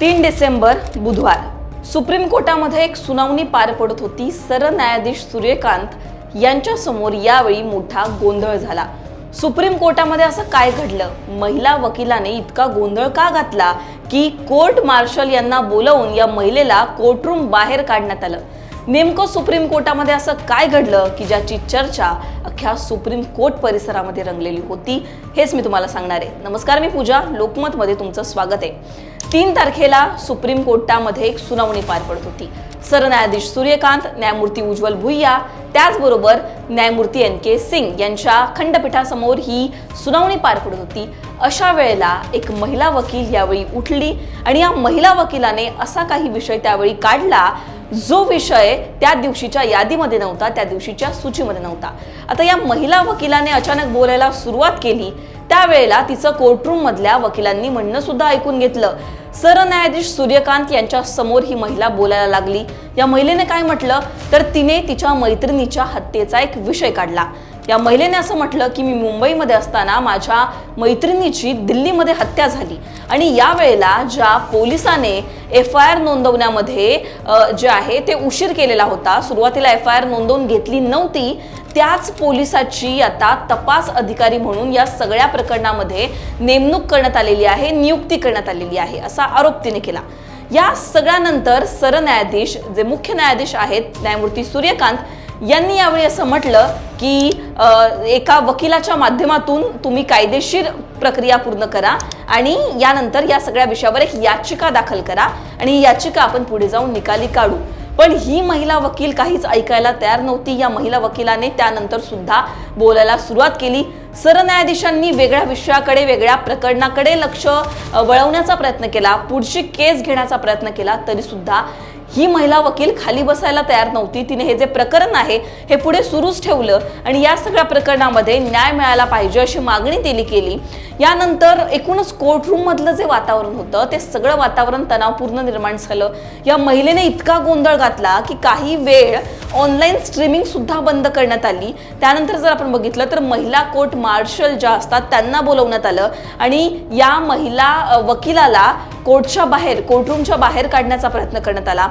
तीन डिसेंबर बुधवार. सुप्रीम कोर्टामध्ये एक सुनावणी पार पडत होती. सरन्यायाधीश सूर्यकांत यांच्या समोर यावेळी मोठा गोंधळ झाला. सुप्रीम कोर्टामध्ये असं काय घडलं? महिला वकिलाने इतका गोंधळ का घातला की कोर्ट मार्शल यांना बोलवून या महिलेला कोर्टरूम बाहेर काढण्यात आलं? नेमकं सुप्रीम कोर्टामध्ये असं काय घडलं की ज्याची चर्चा अख्ख्या सुप्रीम कोर्ट परिसरामध्ये रंगलेली होती? हेच मी तुम्हाला सांगणार आहे. नमस्कार मी पूजा. लोकमतमध्ये तुमचं स्वागत आहे. तीन तारखेला सुप्रीम कोर्टामध्ये एक सुनावणी पार पडत होती. सरन्यायाधीश सूर्यकांत न्यायमूर्ती उज्ज्वल भुईया त्याचबरोबर न्यायमूर्ती एन के सिंग यांच्या खंडपीठासमोर ही सुनावणी पार पडत होती. अशा वेळेला एक महिला वकील यावेळी उठली आणि या महिला वकिलाने असा काही विषय त्यावेळी काढला जो विषय त्या दिवशीच्या यादीमध्ये नव्हता त्या दिवशीच्या सूचीमध्ये नव्हता. आता या महिला वकिलाने अचानक बोलायला सुरुवात केली. त्यावेळेला तिचं कोर्टरूम मधल्या वकिलांनी म्हणणं सुद्धा ऐकून घेतलं. सरन्यायाधीश सूर्यकांत यांच्या समोर ही महिला बोलायला लागली. या महिलेने काय म्हटलं? तर तिने तिच्या मैत्रिणीच्या हत्येचा एक विषय काढला. या महिलेने असं म्हटलं की मी मुंबईमध्ये असताना माझ्या मैत्रिणीची दिल्लीमध्ये हत्या झाली. आणि यावेळेला ज्या पोलिसाने एफ आय आर नोंदवण्यामध्ये जे आहे ते उशीर केलेला होता सुरुवातीला एफ आय आर नोंदवून घेतली नव्हती त्याच पोलिसाची आता तपास अधिकारी म्हणून या सगळ्या प्रकरणामध्ये नेमणूक करण्यात आलेली आहे नियुक्ती करण्यात आलेली आहे असा आरोप तिने केला. या सगळ्यानंतर सरन्यायाधीश जे मुख्य न्यायाधीश आहेत न्यायमूर्ती सूर्यकांत यांनी यावेळी असं म्हटलं की एका वकिलाच्या माध्यमातून तुम्ही कायदेशीर प्रक्रिया पूर्ण करा आणि यानंतर या सगळ्या विषयावर एक याचिका दाखल करा आणि ही याचिका आपण पुढे जाऊन निकाली काढू. पण ही महिला वकील काहीच ऐकायला तयार नव्हती. या महिला वकिलाने त्यानंतर सुद्धा बोलायला सुरुवात केली. सरन्यायाधीशांनी वेगळ्या विषयाकडे वेगळ्या प्रकरणाकडे लक्ष वळवण्याचा प्रयत्न केला. पुढची केस घेण्याचा प्रयत्न केला. तरी सुद्धा ही महिला वकील खाली बसायला तयार नव्हती. तिने हे जे प्रकरण आहे हे पुढे सुरूच ठेवलं आणि या सगळ्या प्रकरणामध्ये न्याय मिळायला पाहिजे अशी मागणी तिने केली. यानंतर एकूणच कोर्टरूम मधलं जे वातावरण होतं ते सगळं वातावरण तणावपूर्ण निर्माण झालं. या महिलेने इतका गोंधळ घातला की काही वेळ ऑनलाईन स्ट्रीमिंग सुद्धा बंद करण्यात आली. त्यानंतर जर आपण बघितलं तर महिला कोर्ट मार्शल ज्या असतात त्यांना बोलवण्यात आलं. आणि या महिला वकिलाला कोर्टच्या बाहेर कोर्टरूमच्या बाहेर काढण्याचा प्रयत्न करण्यात आला.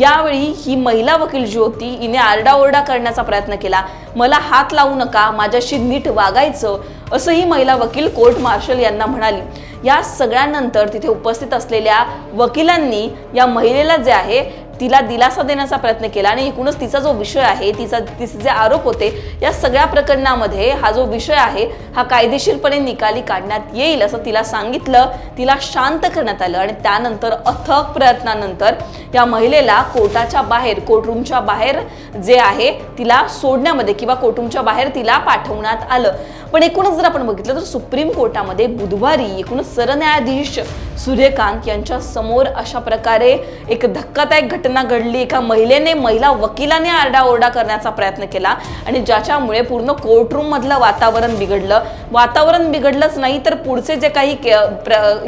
यावेळी ही महिला वकील जी होती हिने आरडाओरडा करण्याचा प्रयत्न केला. मला हात लावू नका माझ्याशी नीट वागायचं असं ही महिला वकील कोर्ट मार्शल यांना म्हणाली. या सगळ्यानंतर तिथे उपस्थित असलेल्या वकिलांनी या महिलेला जे आहे तिला दिलासा देण्याचा प्रयत्न केला आणि एकूणच तिचा जो विषय आहे तिचा तिचे जे आरोप होते या सगळ्या प्रकरणामध्ये हा जो विषय आहे हा कायदेशीरपणे निकाली काढण्यात येईल असं तिला सांगितलं. तिला शांत करण्यात आलं आणि त्यानंतर अथक प्रयत्नानंतर या महिलेला कोर्टाच्या बाहेर कोर्टरूमच्या बाहेर जे आहे तिला सोडण्यामध्ये किंवा कोर्टरूमच्या बाहेर तिला पाठवण्यात आलं. पण एकूणच जर आपण बघितलं तर सुप्रीम कोर्टामध्ये बुधवारी एकूण सरन्यायाधीश सूर्यकांत यांच्या समोर अशा प्रकारे एक धक्कादायक घटना घडली. एका महिलेने महिला वकिलाने आरडाओरडा करण्याचा प्रयत्न केला आणि ज्याच्यामुळे पूर्ण कोर्टरूम मधलं वातावरण बिघडलं. वातावरण बिघडलंच नाही तर पुढचे जे काही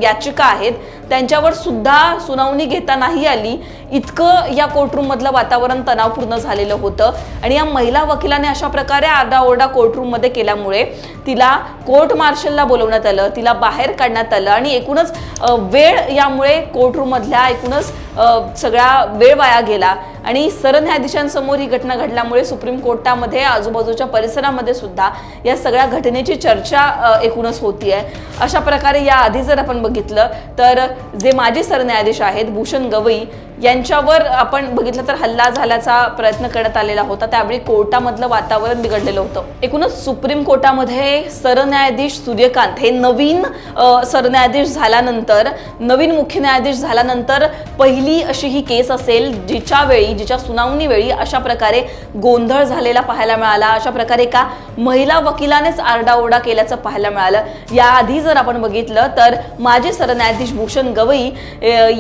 याचिका आहेत त्यांच्यावर सुद्धा सुनावणी घेता नाही आली. इतकं या कोर्टरूममधलं वातावरण तणावपूर्ण झालेलं होतं. आणि या महिला वकिलाने अशा प्रकारे आरडाओरडा कोर्टरूममध्ये केल्यामुळे तिला कोर्ट मार्शलला बोलवण्यात आलं तिला बाहेर काढण्यात आलं आणि एकूणच वेळ यामुळे कोर्टरूममधल्या एकूणच सगळा वेळ वाया गेला. आणि सरन्यायाधीशांसमोर ही घटना घडल्यामुळे सुप्रीम कोर्टामध्ये आजूबाजूच्या परिसरामध्ये सुद्धा या सगळ्या घटनेची चर्चा एकूणच होती आहे अशा प्रकारे या आधी जर आपण बघितलं तर जे माजी सरन्यायाधीश आहेत भूषण गवई यांच्यावर आपण बघितलं तर हल्ला झाल्याचा प्रयत्न करण्यात आलेला होता. त्यावेळी कोर्टामधलं वातावरण बिघडलेलं होतं. एकूणच सुप्रीम कोर्टामध्ये सरन्यायाधीश सूर्यकांत हे नवीन सरन्यायाधीश झाल्यानंतर नवीन मुख्य न्यायाधीश झाल्यानंतर पहिली अशी ही केस असेल जिच्या वेळी जिच्या सुनावणीवेळी अशा प्रकारे गोंधळ झालेला पाहायला मिळाला. अशा प्रकारे एका महिला वकिलानेच आरडाओरडा केल्याचं पाहायला मिळालं. याआधी जर आपण बघितलं तर माजी सरन्यायाधीश भूषण गवई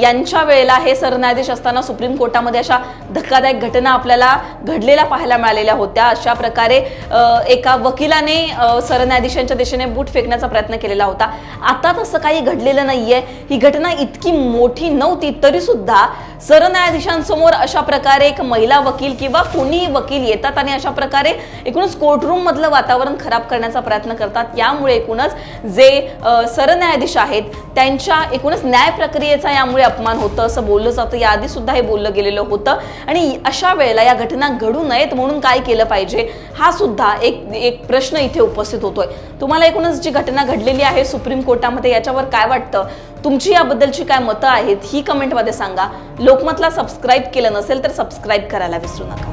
यांच्या वेळेला हे सरन्यायाधीश असताना सुप्रीम कोर्टामध्ये अशा धक्कादायक घटना आपल्याला घडलेल्या पाहायला मिळालेल्या होत्या. अशा प्रकारे एका वकिलाने सरन्यायाधीशांच्या दिशेने बूट फेकण्याचा प्रयत्न केलेला होता. आता तसं काही घडलेलं नाहीये. ही घटना इतकी मोठी नव्हती तरी सुद्धा सरन्यायाधीशांसमोर अशा प्रकारे एक महिला वकील किंवा कोणीही वकील येतात आणि अशा प्रकारे एकूणच कोर्टरूम मधलं वातावरण खराब करण्याचा प्रयत्न करतात. यामुळे एकूणच जे सरन्यायाधीश आहेत त्यांच्या एकूणच न्याय प्रक्रियेचा यामुळे अपमान होतं असं बोललं जातं. याआधी सुद्धा हे बोललं गेलेलं होतं. आणि अशा वेळेला या घटना घडू नयेत म्हणून काय केलं पाहिजे हा सुद्धा एक एक प्रश्न इथे उपस्थित होतोय. तुम्हाला एकूणच जी घटना घडलेली आहे सुप्रीम कोर्टामध्ये याच्यावर काय वाटतं? तुमची याबद्दलची काय मतं आहेत ही कमेंटमध्ये सांगा. लोकमतला सबस्क्राईब केलं नसेल तर सबस्क्राईब करायला विसरू नका.